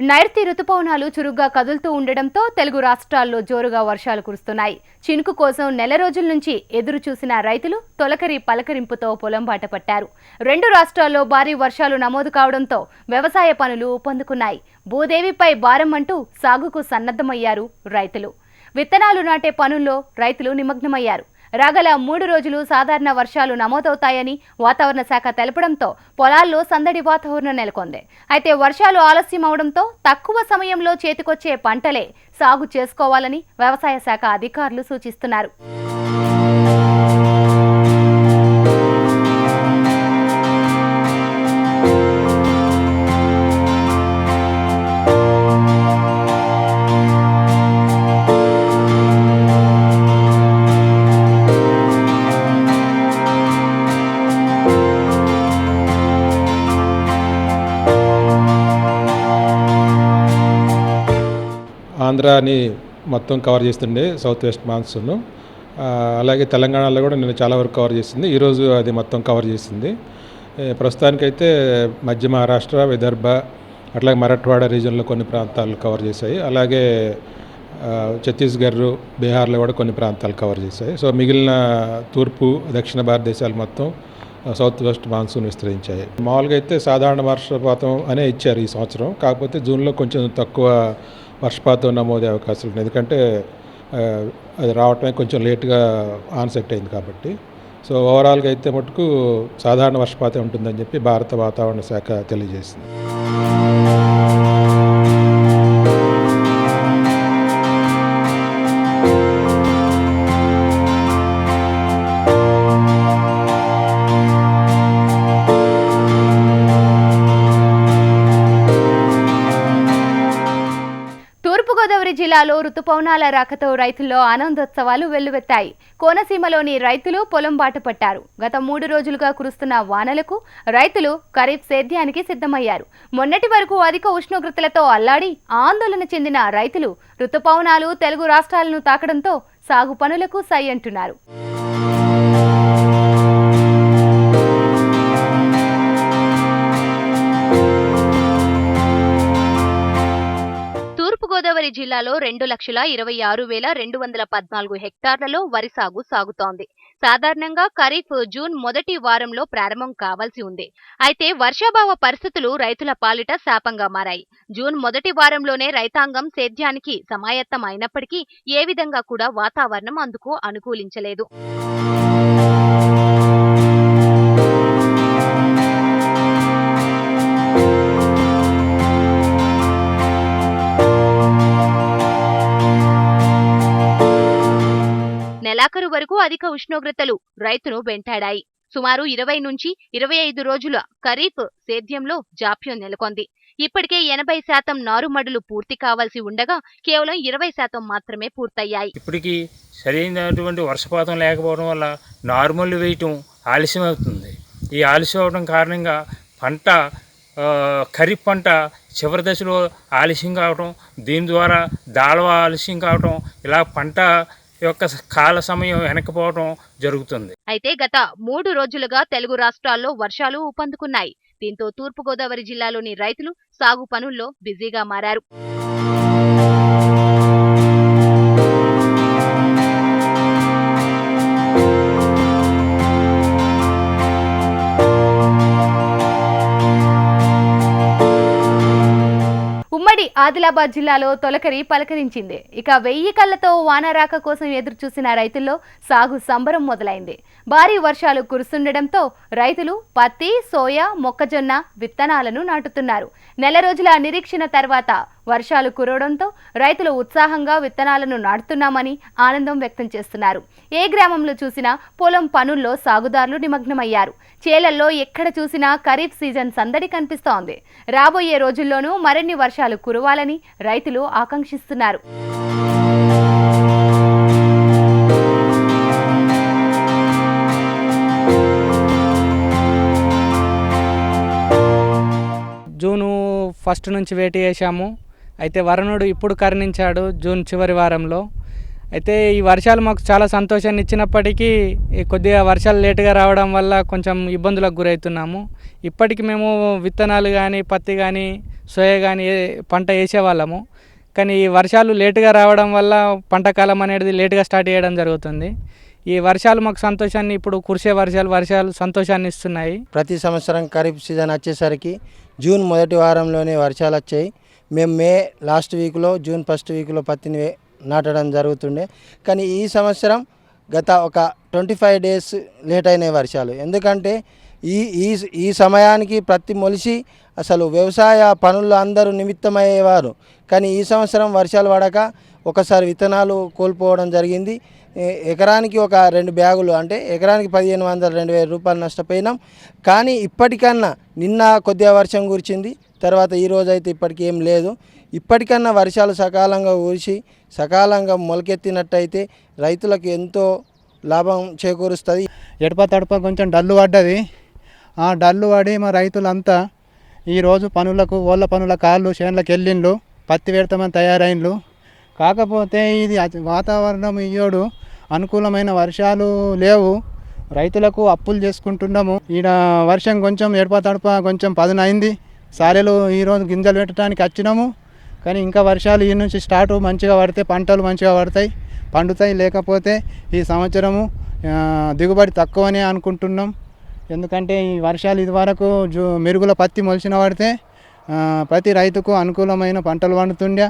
నైరుతి రుతుపవనాలు చురుగ్గా కదులుతూ ఉండడంతో తెలుగు రాష్ట్రాల్లో జోరుగా వర్షాలు కురుస్తున్నాయి. చినుకు కోసం నెల రోజుల నుంచి ఎదురు చూసిన రైతులు తొలకరి పలకరింపుతో పొలం బాట పట్టారు. రెండు రాష్ట్రాల్లో భారీ వర్షాలు నమోదు కావడంతో వ్యవసాయ పనులు ఊపందుకున్నాయి భూదేవిపై భారం అంటూ సాగుకు సన్నద్ధమయ్యారు రైతులు. విత్తనాలు నాటే పనుల్లో రైతులు నిమగ్నమయ్యారు. రాగల మూడు రోజులు సాధారణ వర్షాలు నమోదవుతాయని వాతావరణ శాఖ తెలపడంతో పొలాల్లో సందడి వాతావరణం నెలకొంది. అయితే వర్షాలు ఆలస్యం అవడంతో తక్కువ సమయంలో చేతికొచ్చే పంటలే సాగు చేసుకోవాలని వ్యవసాయ శాఖ అధికారులు సూచిస్తున్నారు. ఆంధ్రాని మొత్తం కవర్ చేస్తుండే సౌత్ వెస్ట్ మాన్సూన్ అలాగే తెలంగాణలో కూడా నేను చాలా వరకు కవర్ చేసింది. ఈరోజు అది మొత్తం కవర్ చేసింది. ప్రస్తుతానికైతే మధ్య మహారాష్ట్ర విదర్భ అట్లాగే మరాఠవాడ రీజన్లో కొన్ని ప్రాంతాలు కవర్ చేశాయి. అలాగే ఛత్తీస్గఢ్ బీహార్లో కూడా కొన్ని ప్రాంతాలు కవర్ చేశాయి. సో మిగిలిన తూర్పు దక్షిణ భారతదేశాలు మొత్తం సౌత్ వెస్ట్ మాన్సూన్ విస్తరించాయి. మామూలుగా అయితే సాధారణ వర్షపాతం అనే ఇచ్చారు ఈ సంవత్సరం. కాకపోతే జూన్లో కొంచెం తక్కువ వర్షపాతం నమోదే అవకాశం ఉంది ఎందుకంటే అది రావటమే కొంచెం లేట్గా ఆన్సెట్ అయింది కాబట్టి. సో ఓవరాల్గా అయితే మటుకు సాధారణ వర్షపాతం ఉంటుందని చెప్పి భారత వాతావరణ శాఖ తెలియజేసింది. జిల్లాలో రుతుపవనాల రాకతో రైతుల్లో ఆనందోత్సవాలు వెల్లువెత్తాయి. కోనసీమలోని రైతులు పొలం బాట పట్టారు. గత మూడు రోజులుగా కురుస్తున్న వానలకు రైతులు ఖరీఫ్ సేద్యానికి సిద్ధమయ్యారు. మొన్నటి వరకు అధిక ఉష్ణోగ్రతలతో అల్లాడి ఆందోళన చెందిన రైతులు రుతుపవనాలు తెలుగు రాష్ట్రాలను తాకడంతో సాగు పనులకు సై అంటున్నారు. గోదావరి జిల్లాలో రెండు లక్షల ఇరవై ఆరు వేల రెండు వందల పద్నాలుగు హెక్టార్లలో వరి సాగు సాగుతోంది. సాధారణంగా ఖరీఫ్ జూన్ మొదటి వారంలో ప్రారంభం కావాల్సి ఉంది. అయితే వర్షాభావ పరిస్థితులు రైతుల పాలిట శాపంగా మారాయి. జూన్ మొదటి వారంలోనే రైతాంగం సేద్యానికి సమాయత్తం అయినప్పటికీ ఏ విధంగా కూడా వాతావరణం అందుకు అనుకూలించలేదు. వరకు అధిక ఉష్ణోగ్రతలు రైతును వెంటాడాయి. సుమారు ఇరవై నుంచి ఇరవై ఐదు రోజుల ఖరీఫ్ సేద్యంలో జాప్యం నెలకొంది. ఇప్పటికే ఎనభై శాతం నారుమడులు పూర్తి కావాల్సి ఉండగా కేవలం ఇరవై శాతం మాత్రమే పూర్తయ్యాయి. ఇప్పటికీ సరైనటువంటి వర్షపాతం లేకపోవడం వల్ల నారుమడులు వేయటం ఆలస్యం అవుతుంది ఈ ఆలస్యం అవడం కారణంగా పంట ఖరీఫ్ పంట చివరి దశలో ఆలస్యం కావటం దీని ద్వారా దాళవ ఆలస్యం కావటం ఇలా పంట యొక్క కాల సమయం వెనకపోవడం జరుగుతుంది. అయితే గత మూడు రోజులుగా తెలుగు రాష్ట్రాల్లో వర్షాలు ఊపందుకున్నాయి. దీంతో తూర్పుగోదావరి జిల్లాలోని రైతులు సాగు పనుల్లో బిజీగా మారారు. ఆదిలాబాద్ జిల్లాలో తొలకరి పలకరించింది. ఇక వెయ్యి కళ్ళతో వానరాక కోసం ఎదురు చూసిన రైతుల్లో సాగు సంబరం మొదలైంది. భారీ వర్షాలు కురుస్తుండటంతో రైతులు పత్తి సోయా మొక్కజొన్న విత్తనాలను నాటుతున్నారు. నెల రోజుల నిరీక్షణ తర్వాత వర్షాలు కురవడంతో రైతులు ఉత్సాహంగా విత్తనాలను నాటుతున్నామని ఆనందం వ్యక్తం చేస్తున్నారు. ఏ గ్రామంలో చూసినా పొలం పనుల్లో సాగుదారులు నిమగ్నమయ్యారు. చేలల్లో ఎక్కడ చూసినా ఖరీఫ్ సీజన్ సందడి కనిపిస్తోంది. రాబోయే రోజుల్లోనూ మరిన్ని వర్షాలు కురవాలని రైతులు ఆకాంక్షిస్తున్నారు. జూను ఫస్ట్ నుంచి వేట చేశాము అయితే వరుణుడు ఇప్పుడు కరుణించాడు జూన్ చివరి వారంలో. అయితే ఈ వర్షాలు మాకు చాలా సంతోషాన్ని ఇచ్చినప్పటికీ కొద్దిగా వర్షాలు లేటుగా రావడం వల్ల కొంచెం ఇబ్బందులకు గురవుతున్నాము ఇప్పటికి మేము విత్తనాలు కానీ పత్తి కానీ సోయా కానీ పంట వేసేవాళ్ళము. కానీ ఈ వర్షాలు లేటుగా రావడం వల్ల పంట కాలం అనేది లేటుగా స్టార్ట్ చేయడం జరుగుతుంది. ఈ వర్షాలు మాకు సంతోషాన్ని ఇప్పుడు కురిసే వర్షాలు వర్షాలు సంతోషాన్ని ఇస్తున్నాయి. ప్రతి సంవత్సరం ఖరీఫ్ సీజన్ వచ్చేసరికి జూన్ మొదటి వారంలోనే వర్షాలు వచ్చాయి. మేము మే లాస్ట్ వీక్లో జూన్ ఫస్ట్ వీక్లో పత్తిని నాటడం జరుగుతుండే. కానీ ఈ సంవత్సరం గత ఒక ట్వంటీ ఫైవ్ డేస్ లేట్ అయినాయి వర్షాలు. ఎందుకంటే ఈ ఈ ఈ సమయానికి ప్రతి మొలిసి అసలు వ్యవసాయ పనుల్లో అందరూ నిమిత్తమయ్యేవారు. కానీ ఈ సంవత్సరం వర్షాలు పడక ఒకసారి విత్తనాలు కోల్పోవడం జరిగింది. ఎకరానికి ఒక రెండు బ్యాగులు అంటే ఎకరానికి పదిహేను వందల రెండు వేల రూపాయలు నష్టపోయినాం. కానీ ఇప్పటికన్నా నిన్న కొద్దిగా వర్షం కురిచింది. తర్వాత ఈరోజు అయితే ఇప్పటికి ఏం లేదు. ఇప్పటికన్నా వర్షాలు సకాలంగా ఊసి సకాలంగా మొలకెత్తినట్టయితే రైతులకు ఎంతో లాభం చేకూరుస్తుంది. ఎడప తడప కొంచెం డల్లు పడ్డది. ఆ డల్లు పడి మా రైతులంతా ఈరోజు పనులకు ఓళ్ళ పనుల కాళ్ళు చేనులకు వెళ్ళిండ్లు పత్తి పెడతామని తయారైండ్లు. కాకపోతే ఇది అతి- వాతావరణం ఇయ్యోడు అనుకూలమైన వర్షాలు లేవు. రైతులకు అప్పులు చేసుకుంటున్నాము. ఈడ వర్షం కొంచెం ఎడప తడప కొంచెం పదునైంది. సారెలు ఈరోజు గింజలు పెట్టడానికి వచ్చినాము. కానీ ఇంకా వర్షాలు ఈ నుంచి స్టార్ట్ మంచిగా పడితే పంటలు మంచిగా పడతాయి పండుతాయి. లేకపోతే ఈ సంవత్సరము దిగుబడి తక్కువనే అనుకుంటున్నాం. ఎందుకంటే ఈ వర్షాలు ఇదివరకు జూ మెరుగుల పత్తి మొలిచిన పడితే ప్రతి రైతుకు అనుకూలమైన పంటలు పండుతుండే.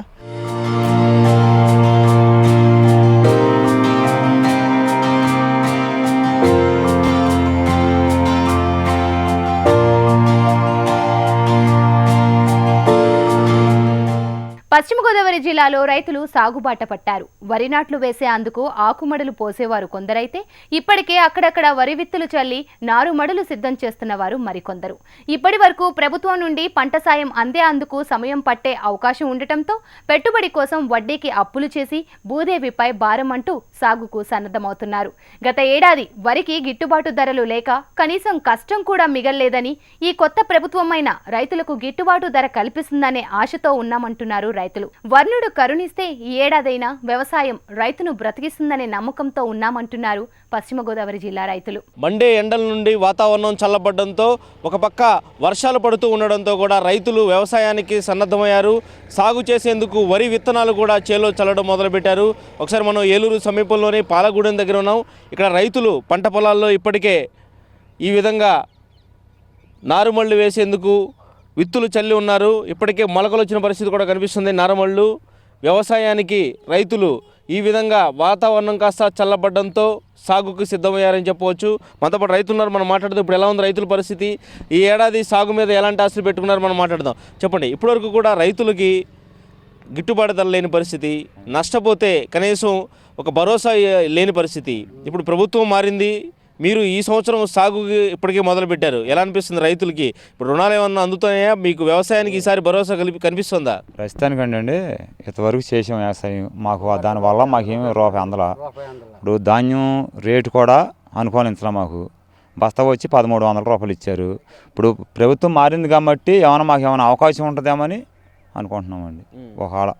గోదావరి జిల్లాలో రైతులు సాగుబాట పట్టారు. వరి నాట్లు వేసే అందుకు ఆకుమడులు పోసేవారు కొందరైతే ఇప్పటికే అక్కడక్కడ వరి విత్తులు చల్లి నారుమడులు సిద్ధం చేస్తున్న వారు మరికొందరు. ఇప్పటి వరకు ప్రభుత్వం నుండి పంట సాయం అందే అందుకు సమయం పట్టే అవకాశం ఉండటంతో పెట్టుబడి కోసం వడ్డీకి అప్పులు చేసి భూదేవిపై భారం అంటూ సాగుకు సన్నద్ధమవుతున్నారు. గత ఏడాది వరికి గిట్టుబాటు ధరలు లేక కనీసం కష్టం కూడా మిగల్లేదని ఈ కొత్త ప్రభుత్వమైన రైతులకు గిట్టుబాటు ధర కల్పిస్తుందనే ఆశతో ఉన్నామంటున్నారు రైతులు. కర్ణుడు కరుణిస్తే ఈ ఏడాదైనా వ్యవసాయం రైతును బ్రతికిస్తుందనే నమ్మకంతో ఉన్నామంటున్నారు పశ్చిమ గోదావరి జిల్లా రైతులు. మండే ఎండల నుండి వాతావరణం చల్లబడడంతో ఒక పక్క వర్షాలు పడుతూ ఉండడంతో కూడా రైతులు వ్యవసాయానికి సన్నద్ధమయ్యారు. సాగు చేసేందుకు వరి విత్తనాలు కూడా చేలో చల్లడం మొదలుపెట్టారు. ఒకసారి మనం ఏలూరు సమీపంలోని పాలగూడెం దగ్గర ఉన్నాం. ఇక్కడ రైతులు పంట పొలాల్లో ఇప్పటికే ఈ విధంగా నారుమళ్ళు వేసేందుకు విత్తులు చల్లి ఉన్నారు. ఇప్పటికే మొలకలు వచ్చిన పరిస్థితి కూడా కనిపిస్తుంది. నరమళ్ళు వ్యవసాయానికి రైతులు ఈ విధంగా వాతావరణం కాస్త చల్లబడడంతో సాగుకు సిద్ధమయ్యారని చెప్పవచ్చు. మనతో పాటు రైతులు ఉన్నారు. మనం మాట్లాడదాం. ఇప్పుడు ఎలా ఉంది రైతుల పరిస్థితి? ఈ ఏడాది సాగు మీద ఎలాంటి ఆశలు పెట్టుకున్నారు? మనం మాట్లాడదాం. చెప్పండి. ఇప్పటివరకు కూడా రైతులకి గిట్టుబాటు ధర లేని పరిస్థితి నష్టపోతే కనీసం ఒక భరోసా లేని పరిస్థితి. ఇప్పుడు ప్రభుత్వం మారింది. మీరు ఈ సంవత్సరం సాగు ఇప్పటికే మొదలు పెట్టారు ఎలా అనిపిస్తుంది రైతులకి? ఇప్పుడు రుణాలు ఏమన్నా అందుతున్నాయా? మీకు వ్యవసాయానికి ఈసారి భరోసా కలిపి కనిపిస్తుందా? ప్రస్తుతానికండి అండి ఇంతవరకు చేసాం వ్యవసాయం. మాకు దానివల్ల మాకేమి రూపాయి అందల. ఇప్పుడు ధాన్యం రేటు కూడా అనుకూలించలే మాకు. బస్తా వచ్చి పదమూడు వందల రూపాయలు ఇచ్చారు. ఇప్పుడు ప్రభుత్వం మారింది కాబట్టి ఏమైనా మాకు ఏమైనా అవకాశం ఉంటుందేమని అనుకుంటున్నామండి. ఒకవేళ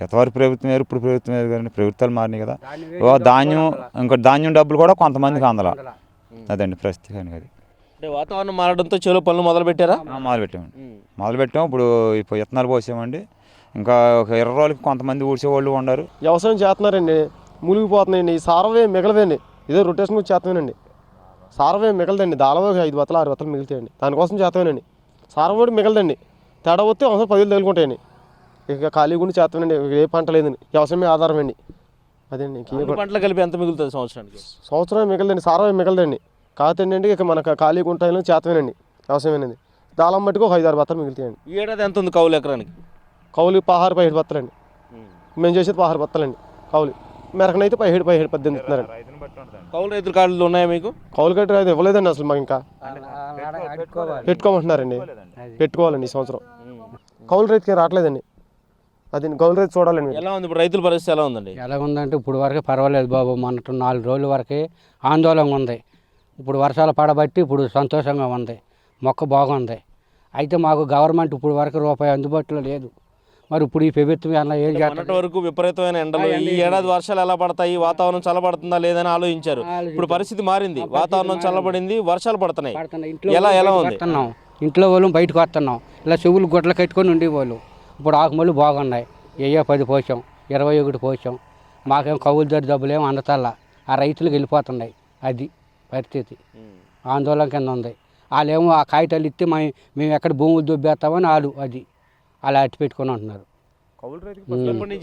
ఎంతవరకు ప్రభుత్వం వేరు ఇప్పుడు ప్రభుత్వం వేరు కానీ ప్రభుత్వాలు మారినాయి కదా. ఓ ధాన్యం ఇంకా ధాన్యం డబ్బులు కూడా కొంతమందికి అందల. అదండి ప్రస్తుతానికి అది. అంటే వాతావరణం మారడంతో చెరువు పనులు మొదలు పెట్టారా ఆ, మొదలు పెట్టామండి మొదలు పెట్టాం ఇప్పుడు ఇప్పుడు విత్తనాలు పోసామండి. ఇంకా ఒక ఇరవై రోజులకి కొంతమంది ఊడ్చేవాళ్ళు ఉండరు వ్యవసాయం చేస్తున్నారండి. మునిగిపోతున్నాయండి. ఈ సారవే మిగలదండి ఇదే రొటేషన్ గురించి చేస్తామేనండి సారవే మిగలదండి. దాదాపు ఐదు బత్తలు ఆరు బత్తలు మిగులుతాయండి. దానికోసం చేస్తామేనండి సారం కూడా మిగలదండి. తేడా వస్తే అవసరం పదివేలు తగులుకుంటాయండి. ఇక ఖాళీ గురించి చేస్తామండి ఏ పంట లేదండి. వ్యవసాయమే ఆధారం అండి అదండి ఇంకే పంటలు కలిపి ఎంత మిగులుతుంది సంవత్సరానికి? సంవత్సరం మిగలదండి. సారవే మిగలదండి. కాకపోతే ఏంటంటే ఇక మనకు ఖాళీ గుంటాయిలో చేస్తామేనండి. వ్యవసాయం అనేది దాళం మట్టుకు ఒక ఐదు ఆరు బత్తలు మిగులుతాయండి. ఈ ఏడాది ఎంత ఉంది కౌలు ఎకరానికి? కౌలు పదహారు పదిహేడు బత్తలండి. మేము చేసేది పదహారు బత్తలండి. కౌలు. మెరకనైతే పదిహేడు పదిహేడు పద్దెనిమిది ఇస్తున్నారండి. కౌలు రైతుల కార్డులు ఉన్నాయా మీకు? కౌలు కట్టి అయితే ఇవ్వలేదండి అసలు మాకు ఇంకా. పెట్టుకోమంటున్నారండి. పెట్టుకోవాలండి ఈ సంవత్సరం. కౌలు రైతుకి రావట్లేదండి. అది కౌలు రైతు చూడాలండి ఎలా ఉంది? ఇప్పుడు రైతుల పరిస్థితి ఎలా ఉందండి? ఎలా ఉందంటే ఇప్పుడు వరకు పర్వాలేదు బాబు మొన్నటి నాలుగు రోజుల వరకే ఆందోళన ఉంది. ఇప్పుడు వర్షాలు పడబట్టి ఇప్పుడు సంతోషంగా ఉంది. మొక్క బాగుంది. అయితే మాకు గవర్నమెంట్ ఇప్పుడు వరకు రూపాయి అందుబాటులో లేదు. మరి ఇప్పుడు ఈ ప్రభుత్వం అన్న ఏం చేస్తుంది? వరకు విపరీతమైన ఎండలు. ఈ ఏడాది వర్షాలు ఎలా పడతాయి? వాతావరణం చల్లబడుతుందా లేదని ఆలోచించారు. ఇప్పుడు పరిస్థితి మారింది. వాతావరణం చల్లబడింది వర్షాలు పడుతున్నాయి. ఎలా ఎలా ఉంది? ఇంట్లో వాళ్ళు బయటకు వస్తున్నాం. ఇలా చెవులు గుడ్లు కట్టుకొని ఉండేవాళ్ళు ఇప్పుడు ఆకుమళ్ళు బాగున్నాయి. వెయ్యో పది పోసాం ఇరవై ఒకటి పోసాం. మాకేం కవులు దరి డబ్బులు అందతల్లా. ఆ రైతులకు వెళ్ళిపోతున్నాయి. అది పరిస్థితి. ఆందోళన కింద ఉంది. వాళ్ళేమో ఆ కాగితాలు ఇస్తే మేము మేము ఎక్కడ భూములు దుబ్బేస్తామని వాళ్ళు అది. అలా అట్టి పెట్టుకొని ఉంటున్నారు.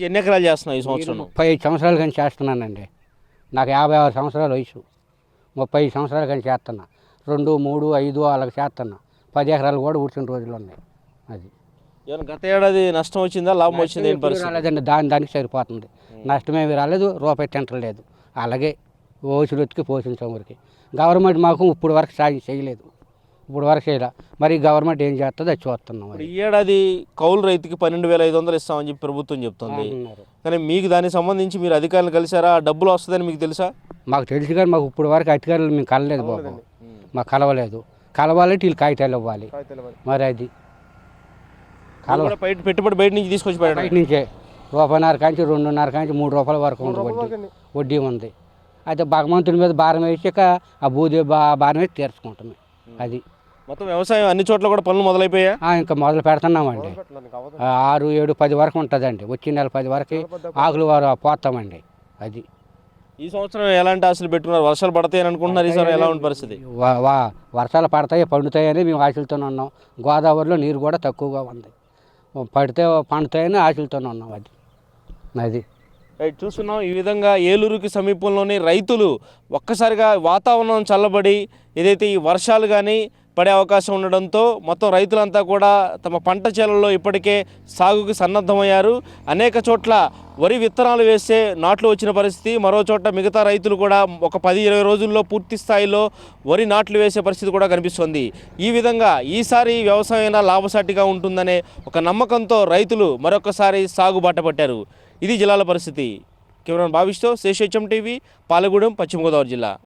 ఎన్ని ఎకరాలు చేస్తున్నావు ఈ సంవత్సరం? ముప్పై ఐదు సంవత్సరాలు కానీ చేస్తున్నానండి. నాకు యాభై ఆరు సంవత్సరాల వయసు. ముప్పై ఐదు సంవత్సరాలు కానీ చేస్తున్నా. రెండు మూడు ఐదు అలాగ చేస్తున్నా. పది ఎకరాలు కూడా కూర్చున్న రోజులు ఉన్నాయి. అది. ఏమైనా గత ఏడాది నష్టం వచ్చిందా? లాభం వచ్చింది ఎప్పుడు పరిస్థితి? రాలేదండి. దాని దానికి సరిపోతుంది. నష్టమేమి రాలేదు రూపాయి తింటలేదు అలాగే ఓసులొత్తికి పోషించాం ఊరికి. గవర్నమెంట్ మాకు ఇప్పుడు వరకు సాయం చేయలేదు. ఇప్పుడు వరకు చేయలే. మరి గవర్నమెంట్ ఏం చేస్తుందో అది చూస్తున్నాం ఈ ఏడాది కౌలు రైతుకి పన్నెండు వేల ఐదు వందలు ఇస్తామని చెప్పి ప్రభుత్వం చెప్తుంది. కానీ మీకు దానికి సంబంధించి మీరు అధికారులు కలిసారా డబ్బులు వస్తుందని మీకు తెలుసా? మాకు తెలుసు కానీ మాకు ఇప్పుడు వరకు అధికారులు మేము కలలేదు బాబు. మాకు కలవలేదు. కలవాలంటే వీళ్ళు కాగితాలు ఇవ్వాలి. మరి అది కూడా బయట పెట్టుబడి బయట నుంచి తీసుకొచ్చి బయట పెట్టడం నుంచే. రూపాయిన్నర కాంచి రెండున్నర కాంచి మూడు రూపాయల వరకు ఉంది వడ్డీ. వడ్డీ ఉంది. అయితే భగవంతుని మీద భారం వేసాక ఆ భూదేవి బా భారం వేసి తీర్చుకుంటామే అది. మొత్తం వ్యవసాయం అన్ని చోట్ల కూడా పనులు మొదలైపోయా ఆ, ఇంకా మొదలు పెడుతున్నామండి. ఆరు ఏడు పది వరకు ఉంటుందండి. వచ్చే నెల పది వరకు ఆకులు వారు పోతామండి. అది. ఈ సంవత్సరం ఎలాంటి ఆశలు పెట్టుకున్నారు? వర్షాలు పడతాయని అనుకుంటున్నారు ఈసారి ఎలా ఉంది పరిస్థితి? వా- వా వర్షాలు పడతాయి పండుతాయని మేము ఆశలతోనే ఉన్నాం. గోదావరిలో నీరు కూడా తక్కువగా ఉంది. పడితే పండుతాయని ఆశలతోనే ఉన్నాం అది. అది. చూస్తున్నాం ఈ విధంగా ఏలూరుకి సమీపంలోని రైతులు ఒక్కసారిగా వాతావరణం చల్లబడి ఏదైతే ఈ వర్షాలు కానీ పడే అవకాశం ఉండడంతో మొత్తం రైతులంతా కూడా తమ పంట చేలల్లో ఇప్పటికే సాగుకు సన్నద్ధమయ్యారు. అనేక చోట్ల వరి విత్తనాలు వేస్తే నాట్లు వచ్చిన పరిస్థితి. మరో చోట మిగతా రైతులు కూడా ఒక పది ఇరవై రోజుల్లో పూర్తి స్థాయిలో వరి నాట్లు వేసే పరిస్థితి కూడా కనిపిస్తుంది. ఈ విధంగా ఈసారి వ్యవసాయం లాభసాటిగా ఉంటుందనే ఒక నమ్మకంతో రైతులు మరొకసారి సాగు బాట పట్టారు. ఇది జిల్లాల పరిస్థితి. కెమెరాన్ భావిస్తూ శేషహెచ్ఎం టీవీ పాలగూడెం పశ్చిమ గోదావరి జిల్లా.